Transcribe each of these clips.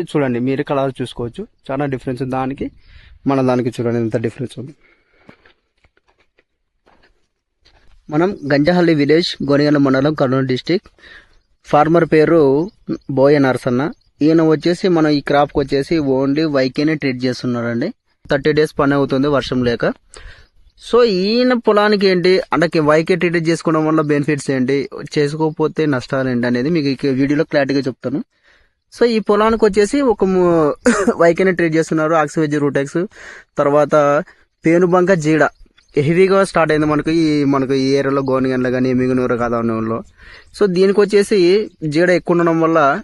చూడండి మీరు కలర్ చూసుకోవచ్చు. చాలా డిఫరెన్స్ ఉంది దానికి. మన దానికి చూడండి ఎంత డిఫరెన్స్ ఉంది. మనం గంజహల్లి విలేజ్ గోనిగండ మండలం కర్నూలు డిస్టిక్ ఫార్మర్ పేరు బోయ నరసన్న. ఈయన వచ్చేసి మనం ఈ క్రాప్కి వచ్చేసి ఓన్లీ వైకేనే ట్రీట్ చేస్తున్నారండి థర్టీ డేస్ పని అవుతుంది వర్షం లేక. సో ఈయన పొలానికి ఏంటి? అంటే వైకే ట్రీట్ చేసుకోవడం వల్ల బెనిఫిట్స్ ఏంటి? చేసుకోకపోతే నష్టాలు ఏంటి అనేది మీకు వీడియోలో క్లారిటీగా చెప్తాను. సో ఈ పొలానికి వచ్చేసి ఒక ము- ట్రీట్ చేస్తున్నారు ఆక్సివెజ్ రూటెక్స్. తర్వాత పేనుబంక జీడ. హెవీగా స్టార్ట్ అయింది మనకు ఈ మనకు ఈ ఏరియాలో గోనిగండ్ల కానీ మిగునూరు కాదంలో సో దీనికి వచ్చేసి జీడ ఎక్కువ ఉండడం వల్ల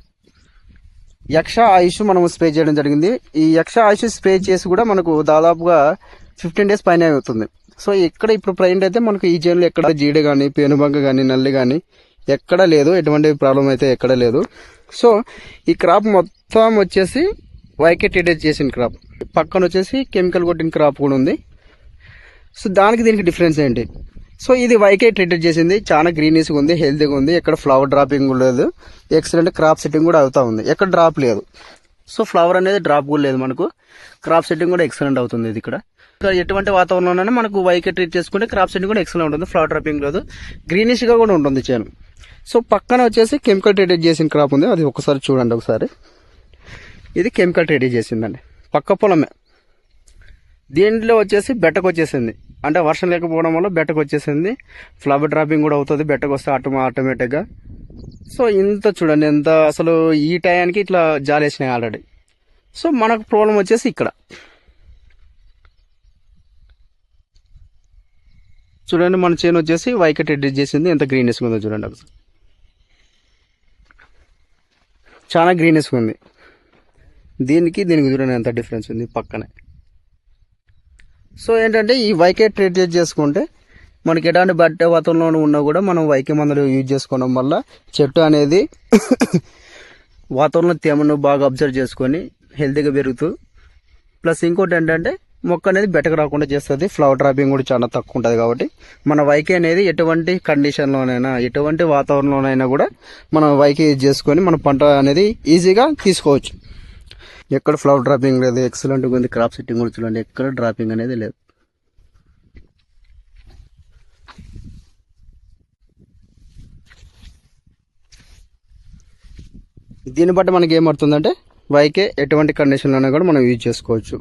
యక్ష ఆయుష్ మనం స్ప్రే చేయడం జరిగింది. ఈ యక్ష ఆయుష్ స్ప్రే చేసి కూడా మనకు దాదాపుగా ఫిఫ్టీన్ డేస్ పైన అవుతుంది. సో ఇక్కడ ఇప్పుడు ప్రజెంట్ అయితే మనకు ఈ చేనులో ఎక్కడ జీడ కానీ పేనుబంక కానీ నల్లి కానీ ఎక్కడ లేదు. ఎటువంటి ప్రాబ్లం అయితే ఎక్కడ లేదు. సో ఈ క్రాప్ మొత్తం వచ్చేసి వైకే చేసిన క్రాప్. పక్కన వచ్చేసి కెమికల్ కొట్టిన క్రాప్ కూడా ఉంది. సో దానికి దీనికి డిఫరెన్స్ ఏంటి? సో ఇది వైకే ట్రీటెడ్ చేసింది. చాలా గ్రీనీస్గా ఉంది హెల్తీగా ఉంది. ఎక్కడ ఫ్లవర్ డ్రాపింగ్ లేదు. ఎక్సలెంట్ క్రాప్ సెట్టింగ్ కూడా అవుతా ఉంది. ఎక్కడ డ్రాప్ లేదు. సో ఫ్లవర్ అనేది డ్రాప్ కూడా లేదు మనకు. క్రాప్ సెట్టింగ్ కూడా ఎక్సలెంట్ అవుతుంది ఇది ఇక్కడ. ఎటువంటి వాతావరణంలోనైనా మనకు వైకే ట్రీట్ చేసుకుంటే క్రాప్ సెట్టింగ్ కూడా ఎక్సలెంట్ ఉంటుంది. ఫ్లవర్ డ్రాపింగ్ లేదు. గ్రీనిష్గా కూడా ఉంటుంది చేను. సో పక్కన వచ్చేసి కెమికల్ ట్రీటెడ్ చేసిన క్రాప్ ఉంది. అది ఒకసారి చూడండి ఒకసారి. ఇది కెమికల్ ట్రీటెడ్ చేసిందండి. పక్క పొలమే. దీంట్లో వచ్చేసి బెట్టకు వచ్చేసింది. అంటే వర్షం లేకపోవడం వల్ల బెట్టకు వచ్చేసింది. ఫ్లవర్ డ్రాపింగ్ కూడా అవుతుంది. బెట్టకు వస్తే ఆటో ఆటోమేటిక్గా. సో ఇంత చూడండి. ఎంత అసలు ఈ టయానికి ఇట్లా జాలేసినాయి ఆల్రెడీ. సో మనకు ప్రాబ్లం వచ్చేసి ఇక్కడ. చూడండి మన చేను వచ్చేసి వైకట్ ఎడిట్ చేసింది ఎంత గ్రీనెస్ ఉందో చూడండి ఒకసారి చాలా గ్రీనెస్ ఉంది. దీనికి దీనికి చూడండి ఎంత డిఫరెన్స్ ఉంది పక్కనే. సో ఏంటంటే ఈ వైకే ట్రీట్ చేసుకుంటే మనకి ఎలాంటి బట్ట వాతావరణంలో ఉన్నా కూడా మనం వైకే మందులు యూజ్ చేసుకోవడం వల్ల చెట్టు అనేది వాతావరణం తేమను బాగా అబ్జర్వ్ చేసుకొని హెల్తీగా పెరుగుతూ. ప్లస్ ఇంకోటి ఏంటంటే మొక్క అనేది బెటకు రాకుండా చేస్తుంది. ఫ్లవర్ డ్రాపింగ్ కూడా చాలా తక్కువ ఉంటుంది కాబట్టి మన వైకే అనేది ఎటువంటి కండిషన్లోనైనా ఎటువంటి వాతావరణంలోనైనా కూడా మనం వైకే యూజ్ చేసుకొని మన పంట అనేది ఈజీగా తీసుకోవచ్చు. ఎక్కడ ఫ్లవర్ డ్రాపింగ్ లేదు ఎక్సలెంట్గా ఉంది క్రాప్ సెట్టింగ్ కూడా చూడండి ఎక్కడ డ్రాపింగ్ అనేది లేదు. దీన్ని బట్టి మనకి ఏమవుతుందంటే వైకే ఎటువంటి కండిషన్లోనే కూడా మనం యూజ్ చేసుకోవచ్చు.